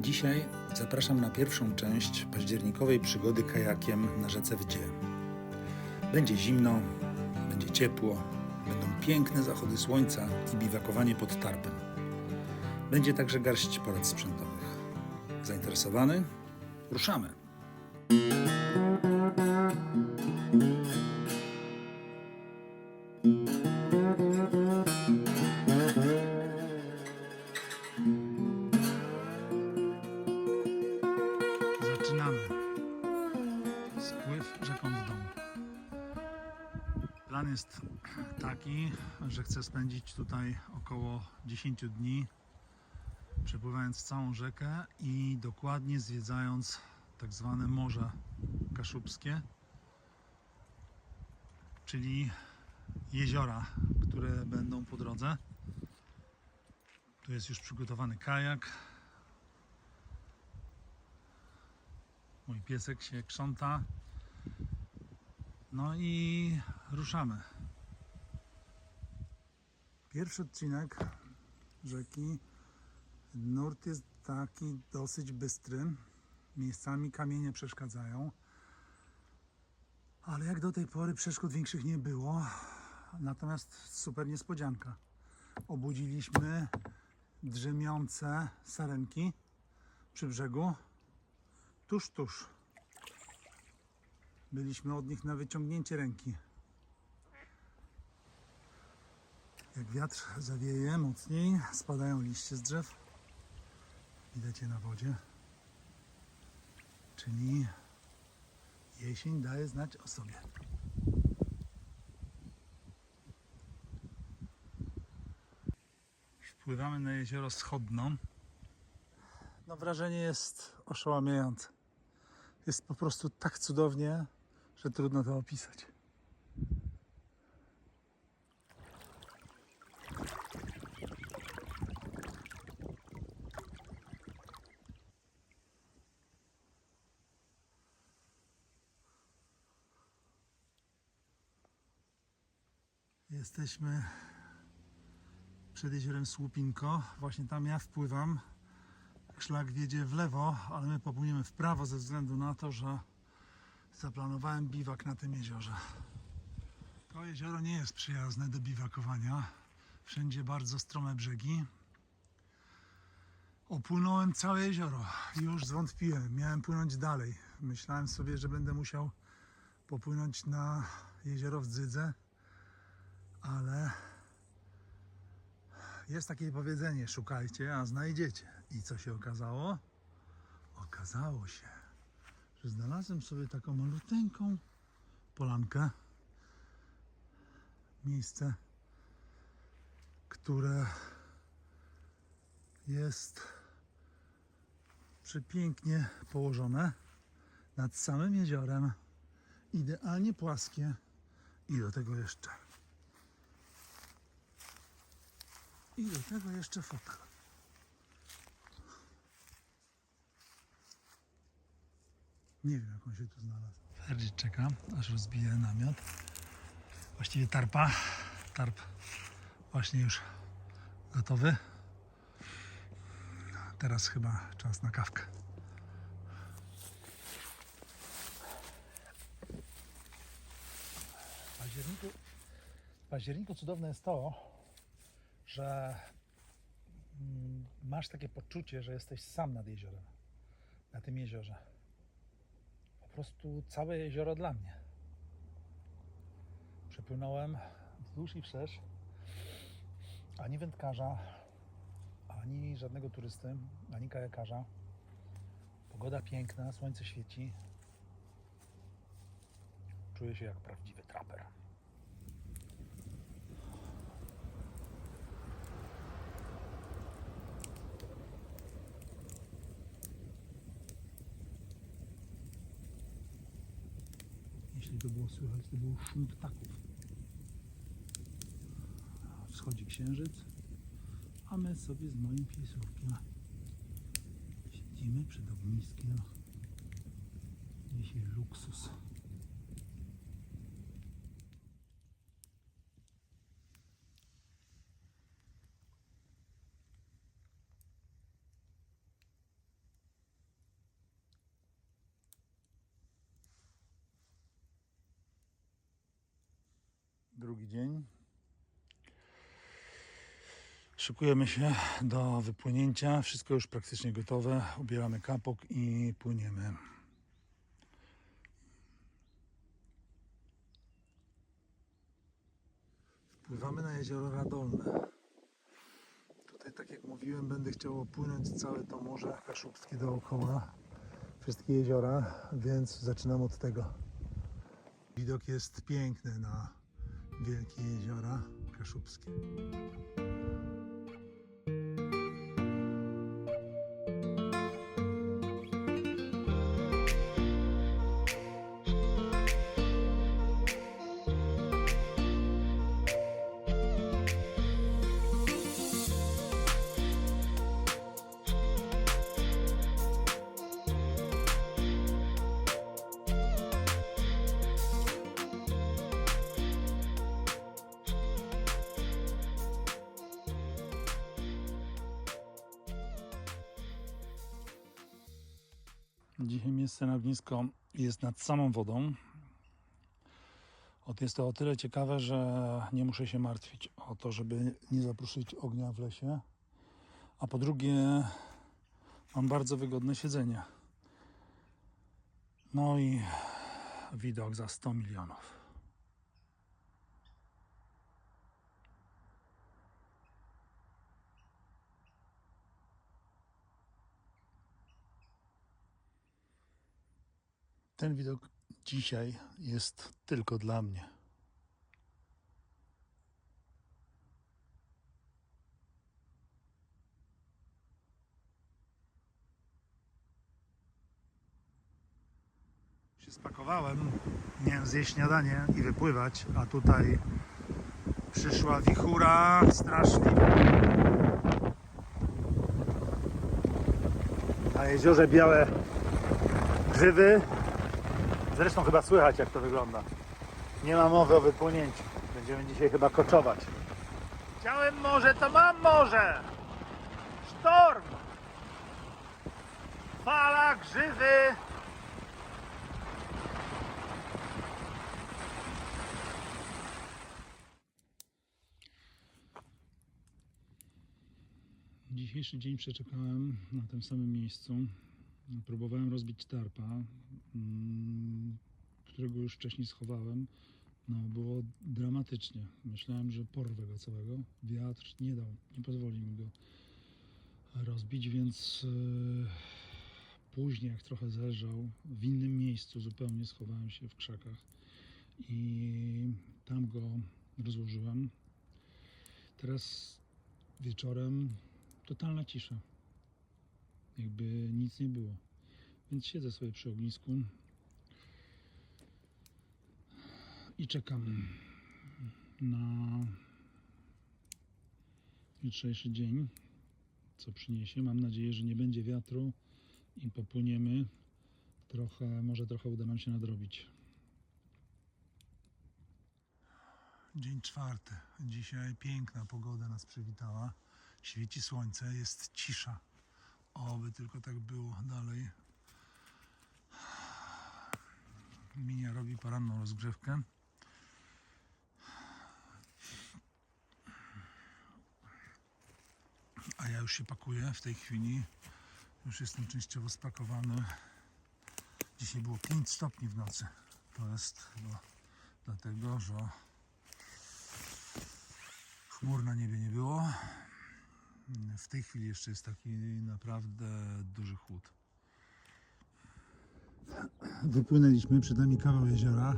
Dzisiaj zapraszam na pierwszą część październikowej przygody kajakiem na rzece Wdzie. Będzie zimno, będzie ciepło, będą piękne zachody słońca i biwakowanie pod tarpem. Będzie także garść porad sprzętowych. Zainteresowany? Ruszamy! 10 dni, przepływając całą rzekę i dokładnie zwiedzając tak zwane Morze Kaszubskie, czyli jeziora, które będą po drodze. Tu jest już przygotowany kajak, Mój piesek się krząta. No i ruszamy. Pierwszy odcinek rzeki. Nurt jest taki dosyć bystry. Miejscami kamienie przeszkadzają. Ale jak do tej pory przeszkód większych nie było. Natomiast super niespodzianka. Obudziliśmy drzemiące sarenki przy brzegu tuż, tuż. Byliśmy od nich na wyciągnięcie ręki. Jak wiatr zawieje mocniej, spadają liście z drzew. Widać je na wodzie. Czyli jesień daje znać o sobie. Wpływamy na jezioro Schodno. No wrażenie jest oszałamiające. Jest po prostu tak cudownie, że trudno to opisać. Jesteśmy przed jeziorem Słupinko. Właśnie tam ja wpływam szlak wiedzie w lewo, ale my popłyniemy w prawo ze względu na to, że zaplanowałem biwak na tym jeziorze. To jezioro nie jest przyjazne do biwakowania. Wszędzie bardzo strome brzegi. Opłynąłem całe jezioro. Już zwątpiłem. Miałem płynąć dalej. Myślałem sobie, że będę musiał popłynąć na jezioro w Dzydze, ale jest takie powiedzenie, szukajcie, a znajdziecie. I co się okazało? Okazało się, że znalazłem sobie taką maluteńką polankę. Miejsce, które jest przepięknie położone nad samym jeziorem. Idealnie płaskie i do tego jeszcze I do tego jeszcze fotel. Nie wiem, jak on się tu znalazł. Ferdzi czeka, aż rozbije namiot. Właściwie tarpa. Tarp właśnie już gotowy. Teraz chyba czas na kawkę. W październiku, w październiku cudowne jest to, że mm, masz takie poczucie, że jesteś sam nad jeziorem, na tym jeziorze. Po prostu całe jezioro dla mnie. Przepłynąłem wzdłuż i wszerz. Ani wędkarza, ani żadnego turysty, ani kajakarza. Pogoda piękna, słońce świeci. Czuję się jak prawdziwy traper. To było słychać, to był szum ptaków. Wschodzi księżyc, a my sobie z moim piesówkiem siedzimy przed ogniskiem. Dzisiaj luksus. Drugi dzień. Szykujemy się do wypłynięcia. Wszystko już praktycznie gotowe. Ubieramy kapok i płyniemy. Wpływamy na jezioro Radolne. Tutaj, tak jak mówiłem, będę chciał opłynąć całe to Morze Kaszubskie dookoła. Wszystkie jeziora, więc zaczynam od tego. Widok jest piękny na wielkie jeziora kaszubskie. Dzisiaj jest nad samą wodą. Jest to o tyle ciekawe, że nie muszę się martwić o to, żeby nie zapruszyć ognia w lesie. A po drugie, mam bardzo wygodne siedzenie. No i widok za 100 milionów. Ten widok dzisiaj jest tylko dla mnie. Się spakowałem, miałem zjeść śniadanie i wypływać, a tutaj przyszła wichura straszliwa. Na jeziorze białe grzywy, Zresztą chyba słychać jak to wygląda. Nie ma mowy o wypłynięciu. Będziemy dzisiaj chyba koczować. Chciałem morze, to mam morze! Sztorm! Fala, grzywy! Dzisiejszy dzień przeczekałem na tym samym miejscu. Próbowałem rozbić tarpa, mm, którego już wcześniej schowałem. No, było dramatycznie. Myślałem, że porwę go całego. Wiatr nie dał, nie pozwolił mi go rozbić, więc e, później, jak trochę zelżał, w innym miejscu zupełnie schowałem się w krzakach i tam go rozłożyłem. Teraz wieczorem totalna cisza jakby nic nie było. Więc siedzę sobie przy ognisku i czekam na jutrzejszy dzień, co przyniesie. Mam nadzieję, że nie będzie wiatru i popłyniemy. Trochę, może trochę uda nam się nadrobić. Dzień czwarty. Dzisiaj piękna pogoda nas przywitała. Świeci słońce, jest cisza. Oby tylko tak było dalej. Minia robi poranną rozgrzewkę. A ja już się pakuję w tej chwili. Już jestem częściowo spakowany. Dzisiaj było 5 stopni w nocy. To jest chyba dlatego, że chmur na niebie nie było. W tej chwili jeszcze jest taki naprawdę duży chłód. Wypłynęliśmy, przed nami kawał jeziora.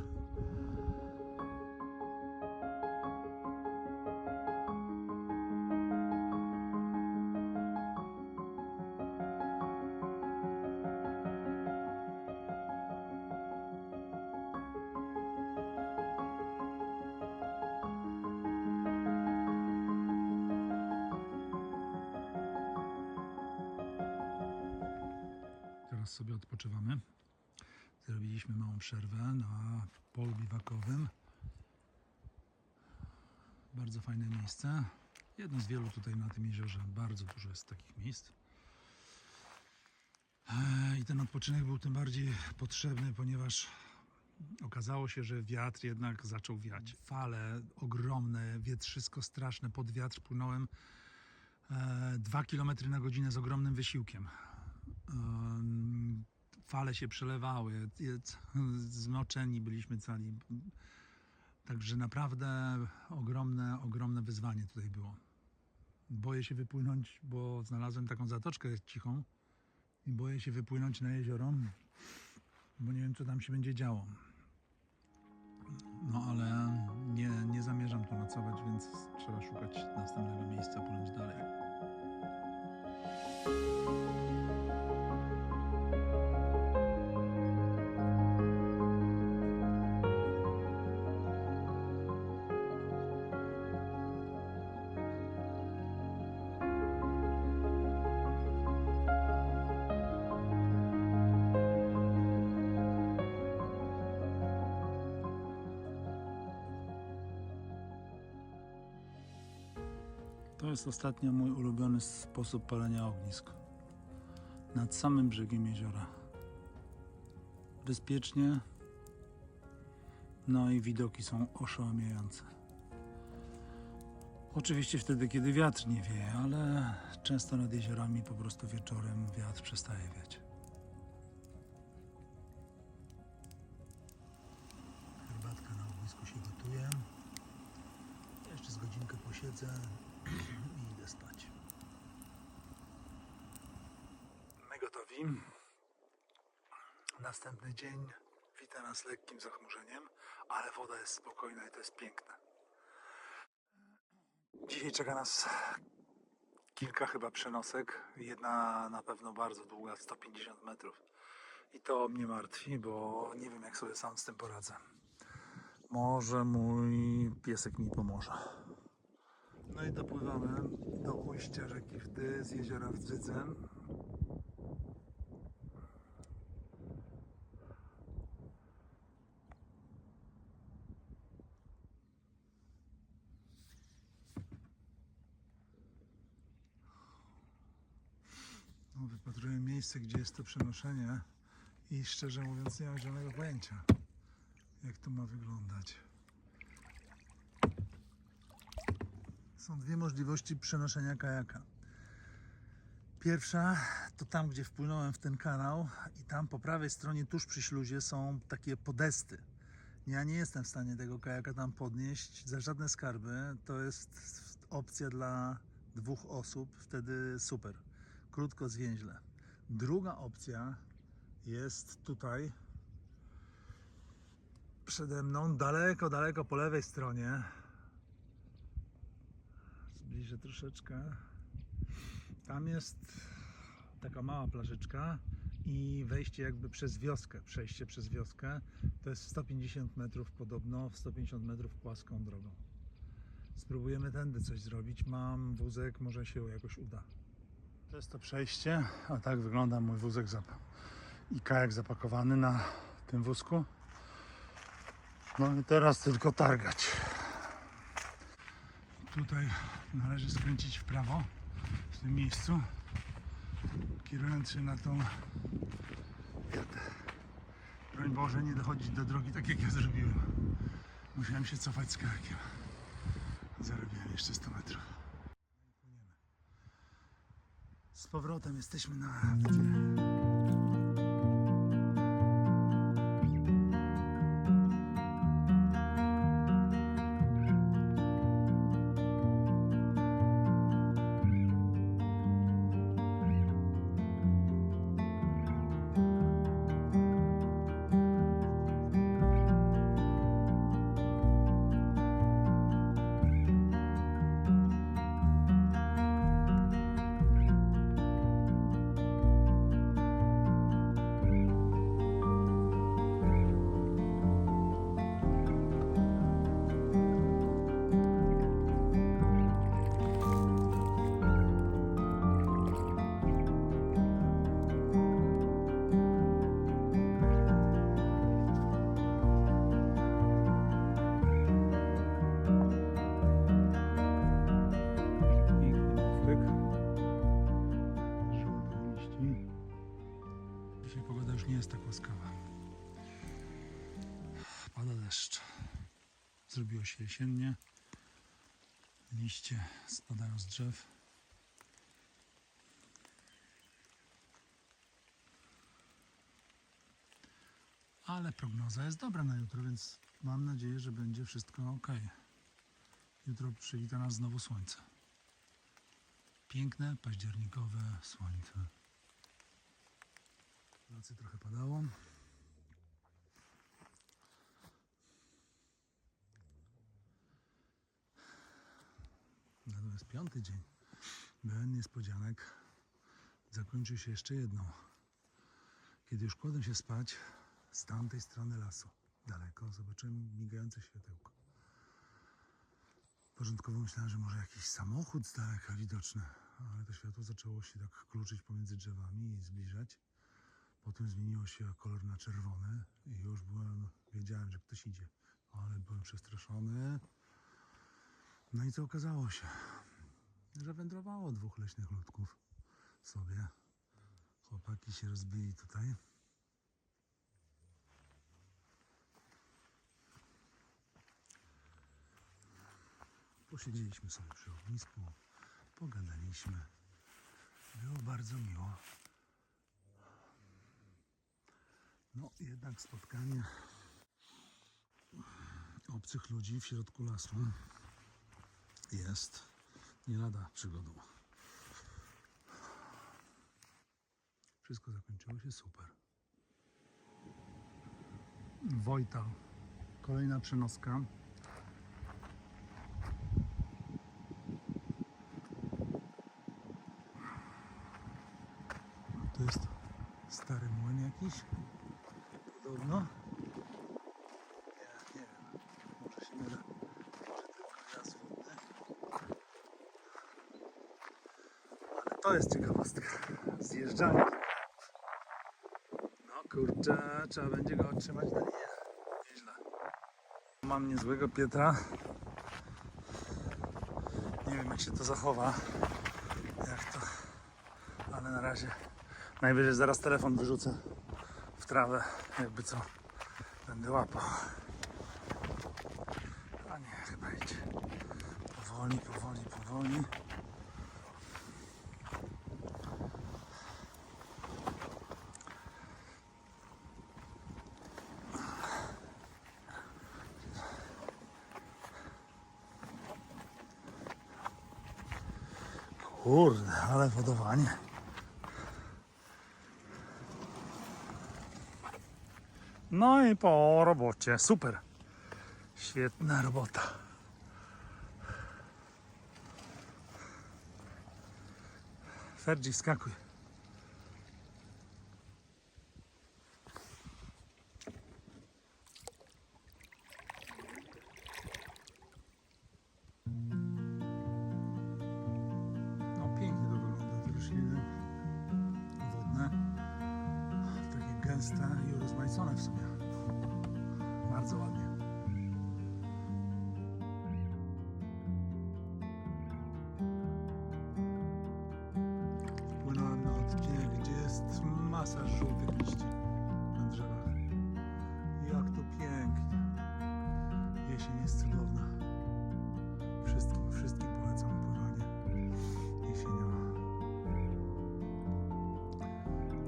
Polu biwakowym. Bardzo fajne miejsce. Jedno z wielu tutaj na tym jeziorze. Bardzo dużo jest takich miejsc. Eee, I ten odpoczynek był tym bardziej potrzebny, ponieważ Okazało się, że wiatr jednak zaczął wiać. Fale ogromne, wietrzysko straszne, pod wiatr płynąłem e, 2 km na godzinę z ogromnym wysiłkiem. Fale się przelewały, zmoczeni byliśmy cali. Także naprawdę ogromne, ogromne wyzwanie tutaj było. Boję się wypłynąć, bo znalazłem taką zatoczkę cichą i boję się wypłynąć na jezioro, bo nie wiem, co tam się będzie działo. No ale nie, nie zamierzam tu nocować, więc trzeba szukać następnego miejsca, płynąć dalej. Jest ostatnio mój ulubiony sposób palenia ognisk. Nad samym brzegiem jeziora. Bezpiecznie. No i widoki są oszałamiające. Oczywiście wtedy, kiedy wiatr nie wieje, ale często nad jeziorami po prostu wieczorem wiatr przestaje wiać. Nas lekkim zachmurzeniem, ale woda jest spokojna i to jest piękne. Dzisiaj czeka nas kilka chyba przenosek. Jedna na pewno bardzo długa, 150 metrów. I to mnie martwi, bo nie wiem jak sobie sam z tym poradzę. Może mój piesek mi pomoże. No i dopływamy do ujścia rzeki Wdy z jeziora Wdzydzę. No, wypatruję miejsce, gdzie jest to przenoszenie i szczerze mówiąc nie mam żadnego pojęcia, jak to ma wyglądać. Są dwie możliwości przenoszenia kajaka. Pierwsza to tam, gdzie wpłynąłem w ten kanał i tam po prawej stronie, tuż przy śluzie są takie podesty. Ja nie jestem w stanie tego kajaka tam podnieść za żadne skarby. To jest opcja dla dwóch osób, wtedy super. Krótko, zwięźle. Druga opcja jest tutaj przede mną, daleko, daleko po lewej stronie. Zbliżę troszeczkę. Tam jest taka mała plażyczka i wejście jakby przez wioskę, przejście przez wioskę. To jest 150 metrów podobno, w 150 metrów płaską drogą. Spróbujemy tędy coś zrobić. Mam wózek, może się jakoś uda. To jest to przejście, a tak wygląda mój wózek i kajak zapakowany na tym wózku. No i teraz tylko targać. Tutaj należy skręcić w prawo w tym miejscu, kierując się na tą jadę. Broń Boże, nie dochodzić do drogi tak jak ja zrobiłem. Musiałem się cofać z kajakiem. Zarobiłem jeszcze 100 metrów. Płyniemy. Z powrotem jesteśmy na Wdzie. Zrobiło się jesiennie. Liście spadają z drzew. Ale prognoza jest dobra na jutro, więc mam nadzieję, że będzie wszystko ok. Jutro przywita nas znowu słońce. Piękne, październikowe słońce. W nocy trochę padało. Natomiast piąty dzień pełen niespodzianek zakończył się jeszcze jedną. Kiedy już kładłem się spać, z tamtej strony lasu, daleko, zobaczyłem migające światełko. Początkowo myślałem, że może jakiś samochód z daleka widoczny, ale to światło zaczęło się tak kluczyć pomiędzy drzewami i zbliżać. Potem zmieniło się kolor na czerwony i już byłem, wiedziałem, że ktoś idzie, ale byłem przestraszony. No i co okazało się? Że wędrowało dwóch leśnych ludków sobie. Chłopaki się rozbili tutaj. Posiedzieliśmy sobie przy ognisku, pogadaliśmy. Było bardzo miło. No, jednak spotkanie obcych ludzi w środku lasu jest nie lada przygodą. Wszystko zakończyło się super. Wojta. Kolejna przenoska. To jest stary młyn jakiś. Podobno. Ja nie wiem. Może się mylę. Może tylko ja zwodny. Ale to jest ciekawostka. Zjeżdżanie. No kurczę, trzeba będzie go otrzymać na linie. Nieźle. Mam niezłego Pietra. Nie wiem jak się to zachowa. Jak to. Ale na razie najwyżej zaraz telefon wyrzucę w trawę. Jakby co. Będę łapał. A nie, chyba idzie. Powoli, powoli, powoli. Kurde, ale wodowanie. No i po robocie. Super. Świetna robota. Ferdzi, skakuj.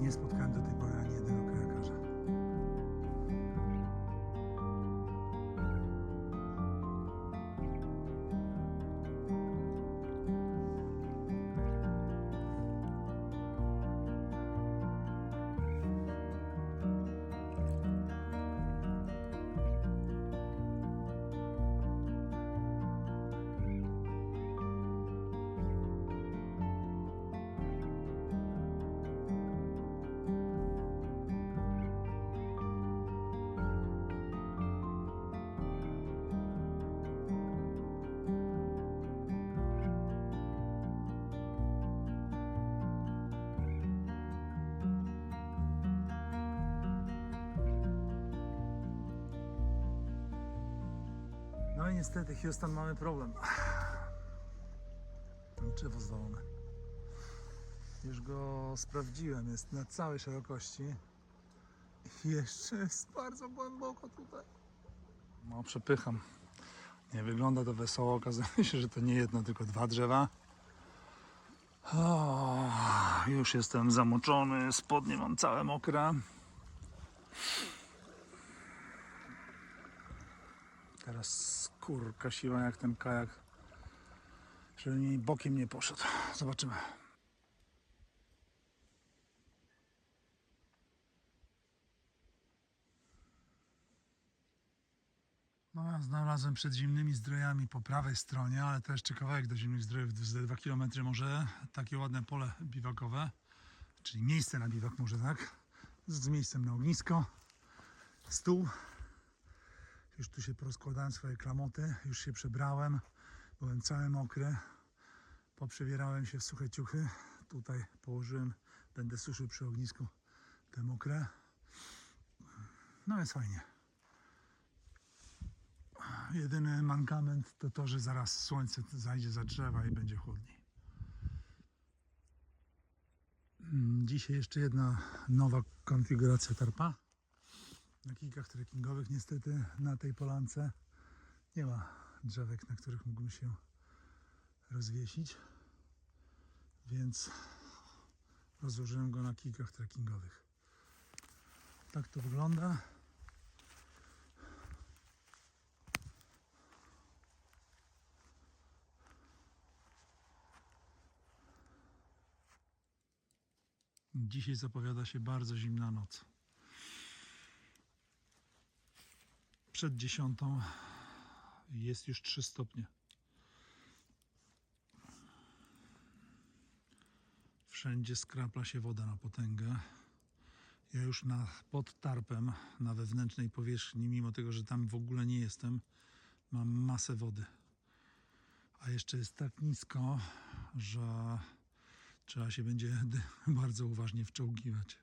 Nie spotkałem do tej pory ani jednego niestety, Houston, mamy problem. Drzewo zwalone. Już go sprawdziłem, jest na całej szerokości. Jeszcze jest bardzo głęboko tutaj. No, przepycham. Nie wygląda to wesoło. Okazuje się, że to nie jedno, tylko dwa drzewa. O, już jestem zamoczony, spodnie mam całe mokre. Teraz skórka siła jak ten kajak, żeby mi bokiem nie poszedł. Zobaczymy. No, ja znalazłem przed zimnymi zdrojami po prawej stronie, ale to jeszcze kawałek do zimnych zdrojów, ze 2 km może, takie ładne pole biwakowe, czyli miejsce na biwak może, tak? Z miejscem na ognisko, stół. Już tu się porozkładałem swoje klamoty, już się przebrałem, byłem cały mokry, poprzewierałem się w suche ciuchy, tutaj położyłem, będę suszył przy ognisku te mokre. No jest fajnie. Jedyny mankament to to, że zaraz słońce zajdzie za drzewa i będzie chłodniej. Mm, Dzisiaj jeszcze jedna nowa konfiguracja tarpa. Na kijkach trekkingowych niestety na tej polance nie ma drzewek, na których mógłbym się rozwiesić, więc rozłożyłem go na kijkach trekkingowych. Tak to wygląda. Dzisiaj zapowiada się bardzo zimna noc. Przed dziesiątą jest już 3 stopnie. Wszędzie skrapla się woda na potęgę. Ja już na, pod tarpem, na wewnętrznej powierzchni, mimo tego, że tam w ogóle nie jestem, mam masę wody. A jeszcze jest tak nisko, że trzeba się będzie bardzo uważnie wczołgiwać.